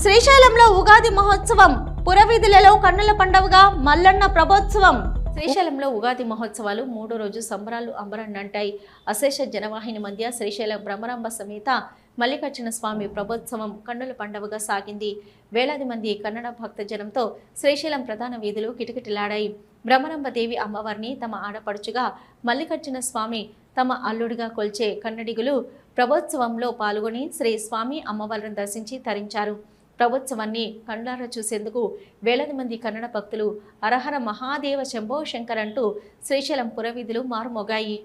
శ్రీశైలంలో ఉగాది మహోత్సవం. పురవీధులలో కన్నుల పండుగగా మల్లన్న ప్రభోత్సవం. శ్రీశైలంలో ఉగాది మహోత్సవాలు మూడో రోజు సంబరాలు అంబరన్నంటాయి. అశేష జనవాహిని మధ్య శ్రీశైలం బ్రహ్మరాంబ సమేత మల్లికార్జున స్వామి ప్రభోత్సవం కన్నుల పండవగా సాగింది. వేలాది మంది కన్నడ భక్త జనంతో శ్రీశైలం ప్రధాన వీధులు కిటకిటలాడాయి. బ్రహ్మరాంబ దేవి అమ్మవారిని తమ ఆడపడుచుగా మల్లికార్జున స్వామి తమ అల్లుడిగా కొల్చే కన్నడిగులు ప్రభోత్సవంలో పాల్గొని శ్రీ స్వామి అమ్మవారిని దర్శించి తరించారు. ప్రభుత్వాన్ని కండ్లారా చూసేందుకు వేలాది మంది కన్నడ భక్తులు అరహర మహాదేవ శంభో శంకర్ అంటూ శ్రీశైలం పురవీధులు మారుమోగాయి.